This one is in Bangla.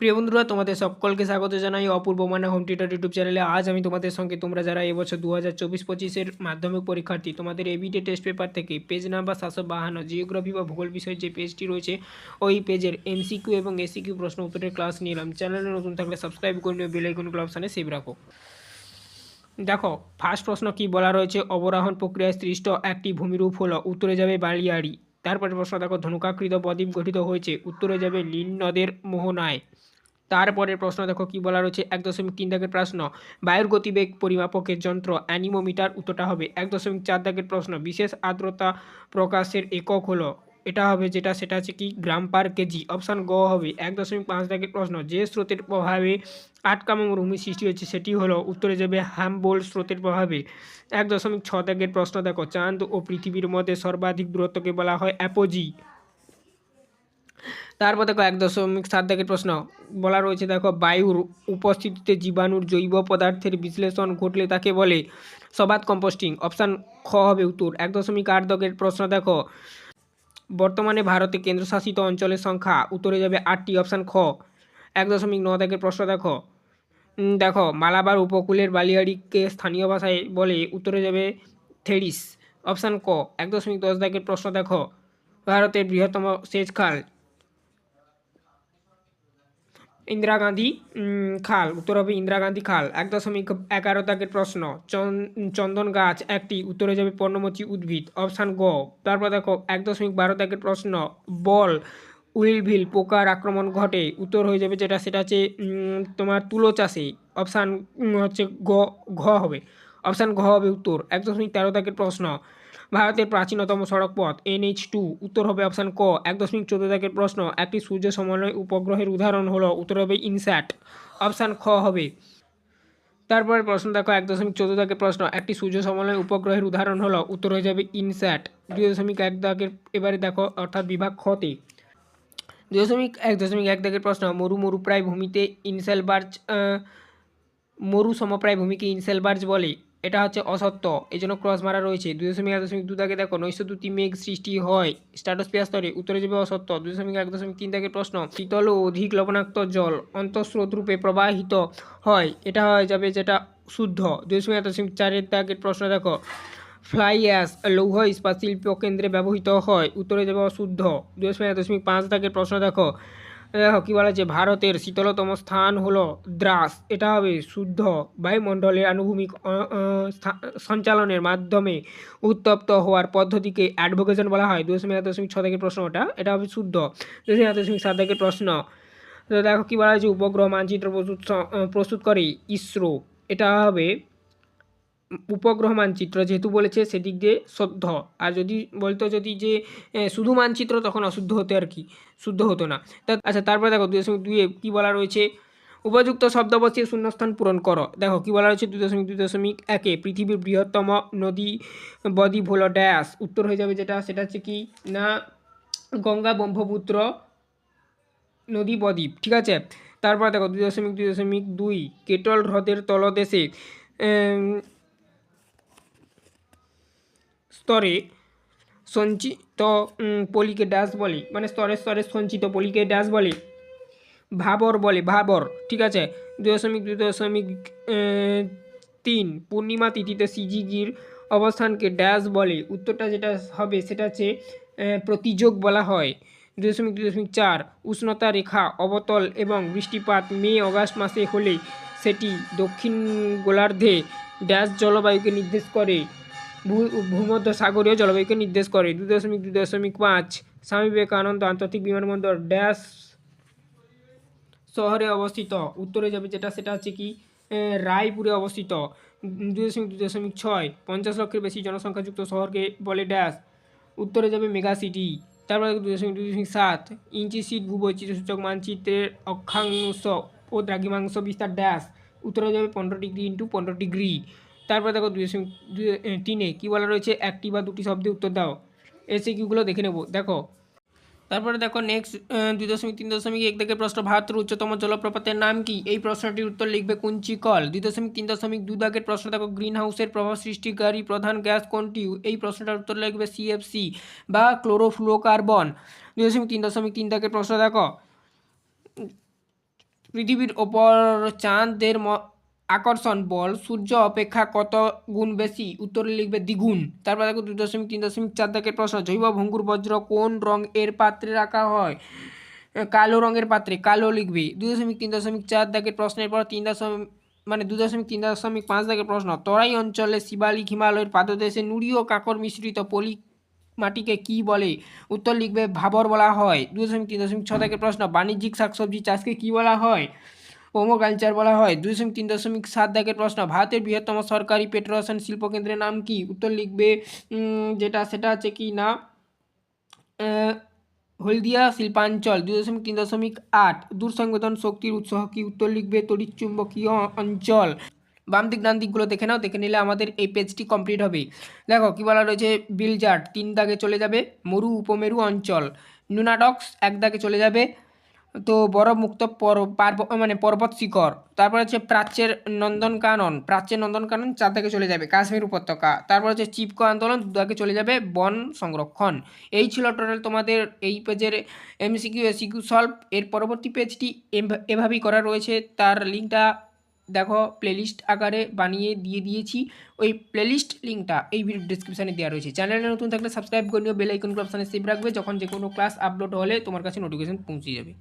প্রিয় বন্ধুরা, তোমাদের সকলকে স্বাগত জানাই অপূর্ব মানা হোম টিউটার ইউটিউব চ্যানেলে আজ আমি তোমাদের সঙ্গে তোমরা যারা এবছর দু হাজার চব্বিশ পঁচিশের মাধ্যমিক পরীক্ষার্থী, তোমাদের এবিডে টেস্ট পেপার থেকে পেজ নাম্বার সাতশো বাহান্ন জিওগ্রাফি বা ভূগোল বিষয়ের যে পেজটি রয়েছে, ওই পেজের এমসিকিউ এবং এসিকিউ প্রশ্ন উত্তরের ক্লাস নিলাম। চ্যানেলে নতুন থাকলে সাবস্ক্রাইব করে নিও বেল আইকনগুলো অপশানে সেভ রাখো। দেখো ফার্স্ট প্রশ্ন কি বলা রয়েছে? অবরাহন প্রক্রিয়ায় সৃষ্ট একটি ভূমিরূপ হলো, উত্তরে যাবে বালিয়াড়ি। তারপরে প্রশ্ন, দেখো, ধনুকাকৃত বদ্বীপ গঠিত হয়েছে, উত্তরে যাবে নীল নদের মোহনায়। তারপরের প্রশ্ন দেখো, কি বলা রয়েছে? এক দশমিক তিন দাগের প্রশ্ন। বায়ুর গতিবেগ পরিমাপকের যন্ত্র অ্যানিমোমিটার উত্তরটা হবে। এক দশমিক চার দাগের প্রশ্ন, বিশেষ আর্দ্রতা প্রকাশের একক হলো, এটা হবে যেটা, সেটা হচ্ছে কি? গ্রাম পার কেজি। অপশান গ হবে, এক দশমিক পাঁচ দাগের প্রশ্ন, যে স্রোতের প্রভাবে আটকা মরুভূমি সৃষ্টি হয়েছে, সেটি হলো, উত্তরে যাবে হ্যামবোল স্রোতের প্রভাবে। এক দশমিক ছ দাগের প্রশ্ন দেখো, চাঁদ ও পৃথিবীর মধ্যে সর্বাধিক দূরত্বকে বলা হয় অ্যাপোজি। তারপর দেখো এক দশমিক সাত দাগের প্রশ্ন। বলা রয়েছে দেখো, বায়ুর উপস্থিতিতে জীবাণুর জৈব পদার্থের বিশ্লেষণ ঘটলে তাকে বলে সবাত কম্পোস্টিং। অপশান খ হবে উত্তর। এক দশমিক আট দাগের প্রশ্ন দেখো, বর্তমানে ভারতে কেন্দ্রশাসিত অঞ্চলের সংখ্যা উত্তরে যাবে আটটি, অপশান খ। এক দশমিক ন দাগের প্রশ্ন দেখো দেখো, মালাবার উপকূলের বালিয়াড়িকে স্থানীয় ভাষায় বলে উত্তরে যাবে থেরিস। অপশান ক। এক দশমিক দশ দাগের প্রশ্ন দেখো, ভারতের বৃহত্তম সেচ খাল ইন্দিরা গান্ধী খাল, উত্তর হবে ইন্দিরা গান্ধী খাল। এক দশমিক এগারো দাগের প্রশ্ন, চন- চন্দন গাছ একটি, উত্তরে যাবে পর্ণমোচী উদ্ভিদ, অপশান গ। তারপর দেখো, এক দশমিক বারো দাগের প্রশ্ন, বল, উইলভিল পোকার আক্রমণ ঘটে, উত্তর হয়ে যাবে যেটা, সেটা হচ্ছে তোমার তুলো চাষে, অপশান হচ্ছে গ, ঘ হবে। অপশান ঘ হবে উত্তর। এক দশমিক তেরো দাগের প্রশ্ন ভারতের প্রাচীনতম সড়ক পথ, এনএইচ টু, উত্তর হবে অপশান ক। এক দশমিক চোদ্দ দাগের প্রশ্ন, একটি সূর্য সমন্বয় উপগ্রহের উদাহরণ হলো, উত্তর হবে ইনস্যাট। অপশান খ হবে। তারপরে প্রশ্ন দেখো, এক দশমিক চোদ্দ দাগের প্রশ্ন, একটি সূর্য সমন্বয় উপগ্রহের উদাহরণ হলো, উত্তর হয়ে যাবে ইনস্যাট। দুই দশমিক এক দাগের, এবারে দেখো, অর্থাৎ বিভাগ খতে দুই দশমিক, এক দশমিক এক দাগের প্রশ্ন, মরু মরু প্রায় ভূমিতে ইনসেলবার্জ মরু সমপ্রায় ভূমিকে ইনসেলবার্জ বলে। এটা হচ্ছে অসত্য। এই জন্য ক্রস মারা রয়েছে। দুই দশমিক এক দশমিক দু দাগে দেখো নৈশ দুটি মেঘ সৃষ্টি হয়। স্ট্রাটোস্পিয়ার স্তরে উত্তরে যাবে অসত্য। দুই দশমিক এক দশমিক তিন দাগের প্রশ্ন, শীতল ও অধিক লবণাক্ত জল অন্তঃস্রোত রূপে প্রবাহিত হয়, এটা হয়ে যাবে যেটা শুদ্ধ। দুই দশমিক এক দশমিক চারের দাগের প্রশ্ন দেখো, ফ্লাই অ্যাশ, লৌহ ইস্পাত শিল্প কেন্দ্রে ব্যবহৃত হয়, উত্তরে যাবে অশুদ্ধ। দুই দশমিক এক দশমিক পাঁচ দাগের প্রশ্ন দেখো দেখো কী বলা ভারতের শীতলতম স্থান হলো দ্রাস। এটা হবে শুদ্ধ বায়ুমণ্ডলের আনুভূমিক সঞ্চালনের মাধ্যমে উত্তপ্ত হওয়ার পদ্ধতিকে অ্যাডভোকেশন বলা হয়। দশমিক দশমিক ছ থেকে প্রশ্ন ওটা। এটা হবে শুদ্ধ। দশমিক দশমিক সাত থেকে প্রশ্ন। দেখো কী বলা হয়েছে উপগ্রহ মানচিত্র প্রস্তুত প্রস্তুত করে ইসরো। এটা হবে উপগ্রহ মানচিত্র যেহেতু বলেছে, সেদিক দিয়ে শুদ্ধ আর যদি বলতো, যদি যে শুধু মানচিত্র, তখন অশুদ্ধ হতো আর কি, শুদ্ধ হতো না। তা আচ্ছা তারপরে দেখো, দুই দশমিক দুইয়ে কী বলা রয়েছে? উপযুক্ত শব্দ বসিয়ে শূন্যস্থান পূরণ করো। দেখো, কী বলা রয়েছে? দুই দশমিক দুই দশমিক একে পৃথিবীর বৃহত্তম নদী বদ্বীপ হলো ড্যাশ। উত্তর হয়ে যাবে যেটা, সেটা হচ্ছে কি? না, গঙ্গা ব্রহ্মপুত্র নদী বদ্বীপ ঠিক আছে? তারপর দেখো, দুই দশমিক দুই দশমিক দুই, কেটল হ্রদের তলদেশে স্তরে সঞ্চিত পলিকে ড্যাশ বলে। মানে স্তরে স্তরে সঞ্চিত পলিকে ড্যাশ বলে। ভাবর বলে, ভাবর, ঠিক আছে? দুই দশমিক দুই দশমিক তিন, পূর্ণিমা তিথিতে সিজিগির অবস্থানকে ড্যাশ বলে। উত্তরটা যেটা হবে সেটা হচ্ছে প্রতিযোগ বলা হয়। দুই দশমিক দুই দশমিক চার, উষ্ণতা রেখা, অবতল এবং বৃষ্টিপাত মে, অগাস্ট মাসে হলে সেটি দক্ষিণ গোলার্ধে ড্যাশ জলবায়ুকে নির্দেশ করে। ভূ- ভূমধ্য সাগরীয় জলবায়ুকে নির্দেশ করে। দুই দশমিক দুই দশমিক পাঁচ। স্বামী বিবেকানন্দ আন্তর্জাতিক বিমানবন্দর ড্যাশ শহরে অবস্থিত। উত্তরে যাবে যেটা, সেটা হচ্ছে কি রায়পুরে অবস্থিত। দুই দশমিক দুই দশমিক ছয়। পঞ্চাশ লক্ষের বেশি জনসংখ্যাযুক্ত শহরকে বলে ড্যাশ। উত্তরে যাবে মেগা সিটি। তারপরে দুই দশমিক দুই দশমিক সাত। ইঞ্চি সিট ভূবৈচিত্র্য সূচক মানচিত্রের অক্ষাংশ ও দ্রাঘিমাংশ বিস্তার ড্যাশ। উত্তরে যাবে পনেরো ডিগ্রি ইন্টু পনেরো ডিগ্রি। তারপরে দেখো দুই দশমিক তিনে কী বলা রয়েছে? একটি বা দুটি শব্দে উত্তর দাও। এসে কিগুলো দেখে নেব। দেখো। তারপরে দেখো নেক্সট দুই দশমিক, তিন দশমিক, এক থেকে প্রশ্ন ভারতের উচ্চতম জলপ্রপাতের নাম কি? এই প্রশ্নটির উত্তর লিখবে কুঞ্চিকল দুই দশমিক, তিন দশমিক, দু দাগের প্রশ্ন দেখো গ্রিন হাউসের প্রভাব সৃষ্টিকারী প্রধান গ্যাস কোনটি? এই প্রশ্নটার উত্তর লিখবে সিএফসি বা ক্লোরোফ্লোকার্বন। দুই দশমিক, তিন দশমিক, তিন দাগের প্রশ্ন দেখো। পৃথিবীর ওপর চাঁদের আকর্ষণ, বল, সূর্য অপেক্ষা কত গুণ বেশি? উত্তরে লিখবে দ্বিগুণ। তারপর দেখো দুই দশমিক, তিন দশমিক, চার দাগের প্রশ্ন, জৈব ভঙ্গুর বজ্র কোন রং এর পাত্রে রাখা হয়? কালো রঙের পাত্রে, কালো লিখবে। দুই দশমিক, তিন দশমিক, চার দাগের প্রশ্নের পর তিন দশমিক মানে দু দশমিক, তিন দশমিক, পাঁচ দাগের প্রশ্ন, তরাই অঞ্চলে শিবালিক হিমালয়ের পাদদেশে নুড়ি ও কাকর মিশ্রিত পলি মাটিকে কি বলে? উত্তর লিখবে ভাবর বলা হয়। দু দশমিক, তিন দশমিক, ছ দাগের প্রশ্ন, বাণিজ্যিক শাকসবজি চাষকে কি বলা হয়? হোমোকালচার বলা হয়। দুই দশমিক তিন দশমিক সাত দাগের প্রশ্ন, ভারতের বৃহত্তম সরকারি পেট্রোরসায়ন শিল্পকেন্দ্রের নাম কি? উত্তর লিখবে যেটা, সেটা হচ্ছে কি না? হলদিয়া শিল্পাঞ্চল, দুই দশমিক তিন দশমিক আট। দূর সংবেদন শক্তির উৎস কি? উত্তর লিখবে, তড়িৎচুম্বকীয় অঞ্চল। বাম দিক ডান দিকগুলো দেখে নাও, দেখে নিলে আমাদের এই পেজটি কমপ্লিট হবে। দেখো, কি বলা রয়েছে? বিলজার্ট তিন দাগে চলে যাবে, মরু, উপমেরু অঞ্চল। নুনাডক্স, এক দাগে চলে যাবে তো বরফমুক্ত পর, পার্ব- মানে পর্বত শিখর। তারপর হচ্ছে প্রাচ্যের নন্দনকানন প্রাচ্যের নন্দনকানন চার দাগে চলে যাবে, কাশ্মীর উপত্যকা। তারপর হচ্ছে চিপকো আন্দোলন দু দাগে চলে যাবে বন সংরক্ষণ। এই ছিল টোটাল তোমাদের এই পেজের এমসিকিউ এসিকিউ সলভ এর পরবর্তী পেজটি এভ- এভাবেই করা রয়েছে। তার লিঙ্কটা দেখো প্লেলিস্ট আকারে বানিয়ে দিয়ে দিয়েছি। ওই প্লেলিস্ট লিঙ্কটা এই ভিডিও ডিসক্রিপশানে দেওয়া রয়েছে। চ্যানেলে নতুন থাকলে সাবস্ক্রাইব করে নিও বেল আইকন অপশানে সেভ রাখবে। যখন যে কোনো ক্লাস আপলোড হলে তোমার কাছে নোটিফিকেশন পৌঁছে যাবে।